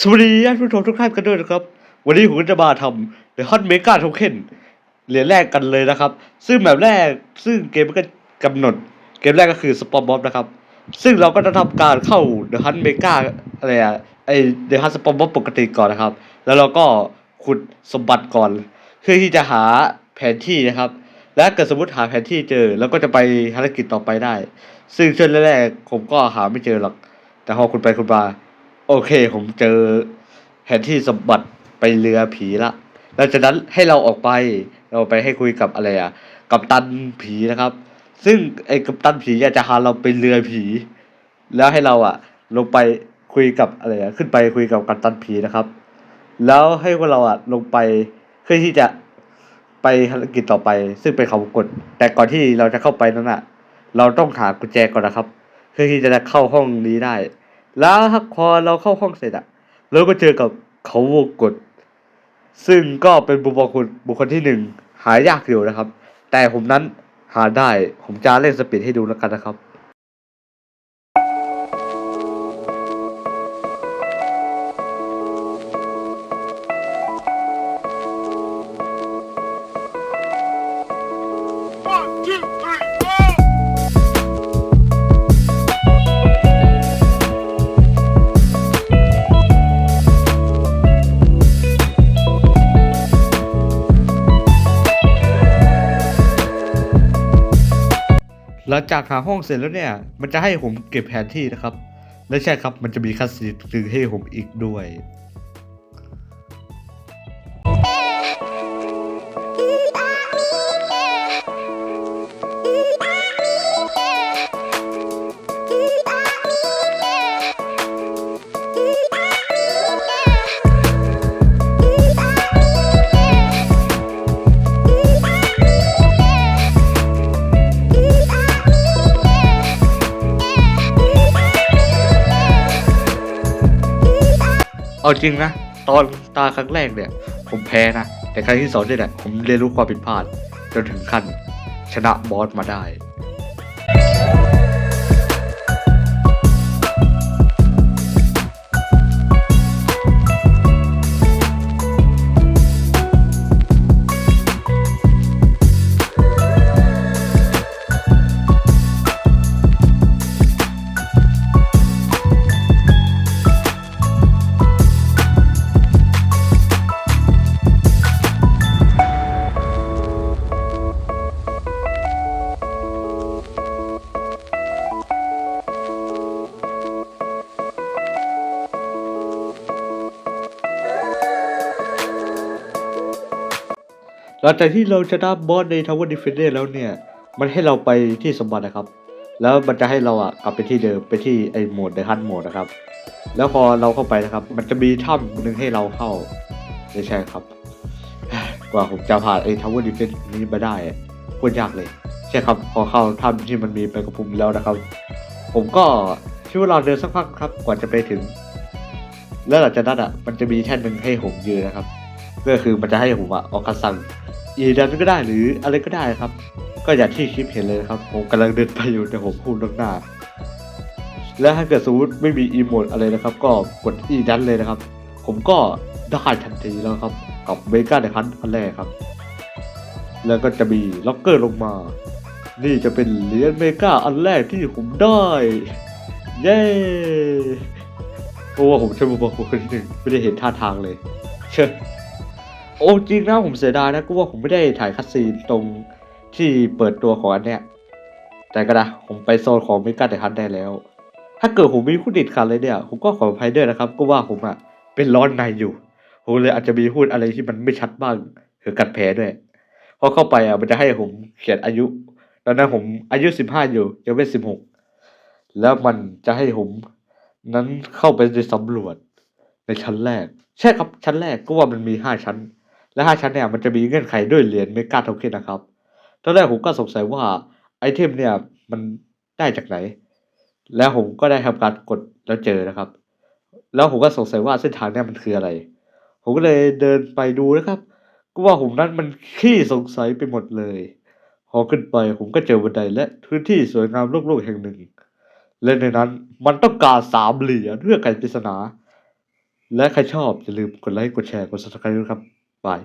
สวัสดีท่านผู้ชมทุกท่านกันด้วยนะครับ วันนี้ผมจะมาทำ The Hot Mega Token เหรียญแรกกันเลยนะครับ ซึ่งแบบแรกซึ่งเกมมันก็กำหนด เกมแรกก็คือสปอ m บ๊อบนะครับ ซึ่งเราก็จะทำการเข้า The Hot Mega อะไรอะไอ The Hot สปอ m บ๊อบปกติก่อนนะครับ แล้วเราก็ขุดสมบัติก่อน เพื่อที่จะหาแผนที่นะครับ และเกิดสมมติหาแผนที่เจอแล้วก็จะไปภารกิจต่อไปได้ ซึ่งช่วงแรกๆผมก็หาไม่เจอหรอก แต่พอคุณไปคุณมา โอเค ผมเจอแผนที่สมบัติไปเรือผีละหลังจากนั้นให้เราออกไปเราไปให้คุยกับอะไรอะกัปตันผีนะครับ ซึ่งไอ้กัปตันผีอยากจะพาเราไปเรือผี แล้วให้เราอะลงไปคุยกับอะไรอะขึ้นไปคุยกับกัปตันผีนะครับ แล้วให้พวกเราอะลงไปเพื่อที่จะไปภารกิจต่อไป ซึ่งเป็นเขาวกดแต่ก่อนที่เราจะเข้าไปนั้นอะเราต้องหากุญแจก่อนนะครับ เพื่อที่จะได้เข้าห้องนี้ได้ แล้วพอเราเข้าห้องเสร็จอะเราก็เจอกับเขาวงกดซึ่งก็เป็นบุคคลบุคคลที่หนึ่งหายากอยู่นะครับ แต่ผมนั้นหาได้ผมจะเล่นสปีดให้ดูแล้วกันนะครับ หลังจากหาห้องเสร็จแล้วเนี่ย มันจะให้ผมเก็บแผนที่นะครับ และใช่ครับมันจะมีคัสซีนถึงให้ผมอีกด้วย เอาจริงนะ ตอนตาครั้งแรกเนี่ย ผมแพ้นะ แต่ครั้งที่สองเนี่ยผมเรียนรู้ความผิดพลาดจนถึงขั้นชนะบอสมาได้ หลังจากที่เราชนะบอสในทาวเวอร์ดิฟเฟนเดอร์แล้วเนี่ย มันให้เราไปที่สมบัตินะครับ แล้วมันจะให้เราอะกลับไปที่เดิมไปที่ไอโหมดเดอะฮันโหมดนะครับ แล้วพอเราเข้าไปนะครับ มันจะมีถ้ำหนึ่งให้เราเข้าไม่ใช่ครับ กว่าผมจะผ่านไอ้ทาวเวอร์ดิฟเฟนนี้มาได้โคตรยากเลย ใช่ครับ พอเข้าถ้ำที่มันมีไปกับผมแล้วนะครับ ผมก็ใช้เวลาเดินสักพักครับ กว่าจะไปถึง แล้วหลังจากนั้นอะ มันจะมีแท่นหนึ่งให้ผมยืนนะครับ ก็คือมันจะให้ผมอะออกคำสั่ง อีดันก็ได้หรืออะไรก็ได้ครับ ก็อย่างที่คลิปเห็นเลยนะครับ ผมกำลังเดินไปอยู่แต่ผมพูดล่วงหน้า และถ้าเกิดสมมติไม่มีอีโมดอะไรนะครับ ก็กดอีดันเลยนะครับ ผมก็ได้ทันทีแล้วครับ กับเมกาเดคันอันแรกครับ แล้วก็จะมีล็อกเกอร์ลงมา นี่จะเป็นเหรียญเมกาอันแรกที่ผมได้เย้เพราะว่าผมใช้บุคคลคนที่หนึ่งไม่ได้เห็นท่าทางเลย เชิญ โอ้จริงนะผมเสียดายนะก็ว่าผมไม่ได้ถ่ายคัดซีนตรงที่เปิดตัวของอันเนี้ยแต่ก็นะผมไปโซนของมิกาเดคันได้แล้ว ถ้าเกิดผมมีหุ้นติดขัดเลยเนี่ย ผมก็ขออภัยด้วยนะครับก็ว่าผมอะเป็นร้อนในอยู่ผมเลยอาจจะมีหุ้นอะไรที่มันไม่ชัดบ้างหรือกัดแผลด้วยพอเข้าไปอะมันจะให้ผมเขียนอายุ ตอนนั้นผมอายุสิบห้าอยู่ยังไม่สิบหกแล้วมันจะให้ผมนั้นเข้าไปในสำรวจในชั้นแรก ใช่ครับชั้นแรกก็ว่ามันมีห้าชั้น และห้าชั้นเนี่ยมันจะมีเงื่อนไขด้วยเหรียญเมกาโทเค็นนะครับ ตอนแรกผมก็สงสัยว่าไอเทมเนี่ยมันได้จากไหน แล้วผมก็ได้ทำการกดแล้วเจอนะครับ แล้วผมก็สงสัยว่าเส้นทางเนี่ยมันคืออะไร ผมก็เลยเดินไปดูนะครับ ก็ว่าผมนั้นมันขี้สงสัยไปหมดเลย พอขึ้นไปผมก็เจอบันไดและพื้นที่สวยงามโล่งๆแห่งหนึ่ง และในนั้นมันต้องการสามเหรียญเพื่อไขปริศนา และใครชอบอย่าลืมกดไลค์ กดแชร์ กด subscribe ด้วยครับ บาย